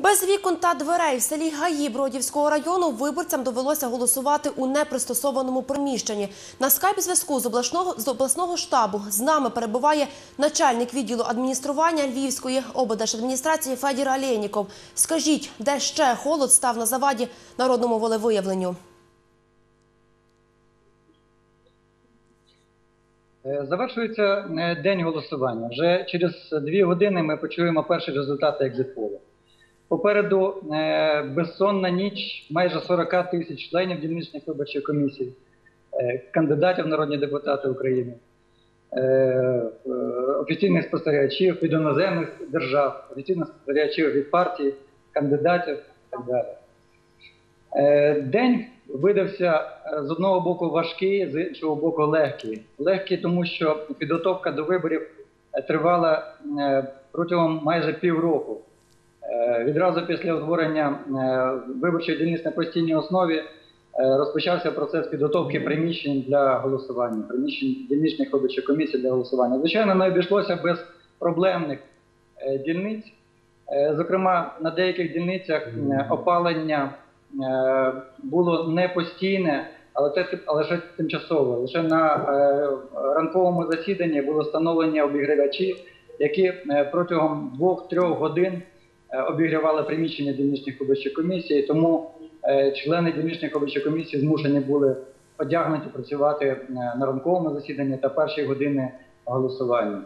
Без вікон та дверей в селі Гаї Бродівського району виборцям довелося голосувати у непристосованому приміщенні. На скайп зв'язку з обласного з обласного штабу з нами перебуває начальник відділу адміністрування Львівської облдержадміністрації Федір Алєніков. Скажіть, де ще холод став на заваді народному волевиявленню? Е, Завершується е, день голосування. Вже через дві години ми почуємо перші результати екзитполу. Попереду е, безсонна ніч майже 40 тисяч членів дільничних виборчих комісій, е, кандидатів в народні депутати України, е, офіційних спостерігачів від іноземних держав, офіційних спостерігачів від партій, кандидатів і так далі. День видався з одного боку важкий, з іншого боку легкий. Легкий, тому що підготовка до виборів тривала протягом майже півроку. Відразу після утворення е, виборчих дільниць на постійній основі е, розпочався процес підготовки приміщень для голосування, приміщень дільничних виборчих комісій для голосування. Звичайно, не обійшлося без проблемних е, дільниць. Зокрема, на деяких дільницях опалення було не постійне, але це лише тимчасове. Лише на ранковому засіданні було встановлені обігрівачі, які протягом 2-3 годин обігрівали приміщення дільничних виборчих комісій. Тому е, члени дільничних виборчих комісій змушені були одягнуті працювати е, на ранковому засіданні та перші години голосування.